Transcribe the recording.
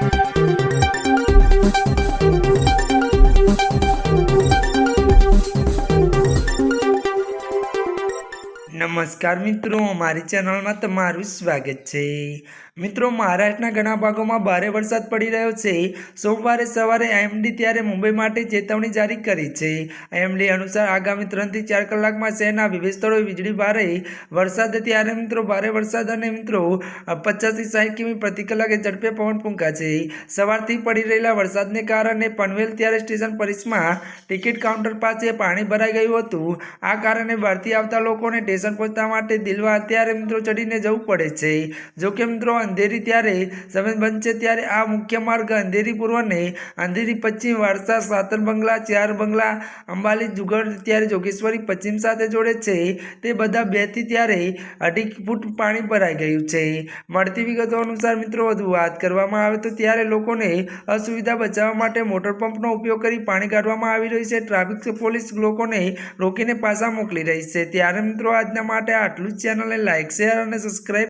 Thank you. નમસ્કાર મિત્રો, મારી ચેનલમાં તમારું સ્વાગત છે. મિત્રો, મહારાષ્ટ્રના ઘણા ભાગોમાં ભારે વરસાદ પડી રહ્યો છે. સોમવારે સવારે આઈએમડી ત્યારે મુંબઈ માટે ચેતવણી જારી કરી છે. આઈએમડી અનુસાર આગામી ત્રણથી ચાર કલાકમાં શહેરના વિવિધ સ્થળોએ વીજળી ભારે વરસાદ. ત્યારે મિત્રો, ભારે વરસાદ અને મિત્રો, પચાસથી સાઠ કિમી પ્રતિ કલાકે ઝડપે પવન ફૂંકાશે. સવારથી પડી રહેલા વરસાદને કારણે પનવેલ ત્યારે સ્ટેશન પરિસમાં ટિકિટ કાઉન્ટર પાસે પાણી ભરાઈ ગયું હતું. આ કારણે બહારથી આવતા લોકોને સ્ટેશન પહોંચવા માટે દિલવા અત્યારે મિત્રો ચડીને જવું પડે છે. જોકે મિત્રો અંધેરી ત્યારે સમય બનશે ત્યારે આ મુખ્ય માર્ગ અંધેરી પૂર્વને અંધેરી પશ્ચિમ વારસા, સાતર બંગલા, ચાર બંગલા, અંબાલી જુગડ ત્યારે જોગેશ્વરી પશ્ચિમ સાથે જોડે છે. તે બધા બેથી ત્યારે અઢી ફૂટ પાણી ભરાઈ ગયું છે. મળતી વિગતો અનુસાર મિત્રો વધુ વાત કરવામાં આવે તો ત્યારે લોકોને અસુવિધા બચાવવા માટે મોટર પંપનો ઉપયોગ કરી પાણી કાઢવામાં આવી રહ્યું છે. ટ્રાફિક પોલીસ લોકોને રોકીને પાછા મોકલી રહી છે. ત્યારે મિત્રો માટે આટલું જ ચેનલને લાઇક શેર અને સબસ્ક્રાઈબ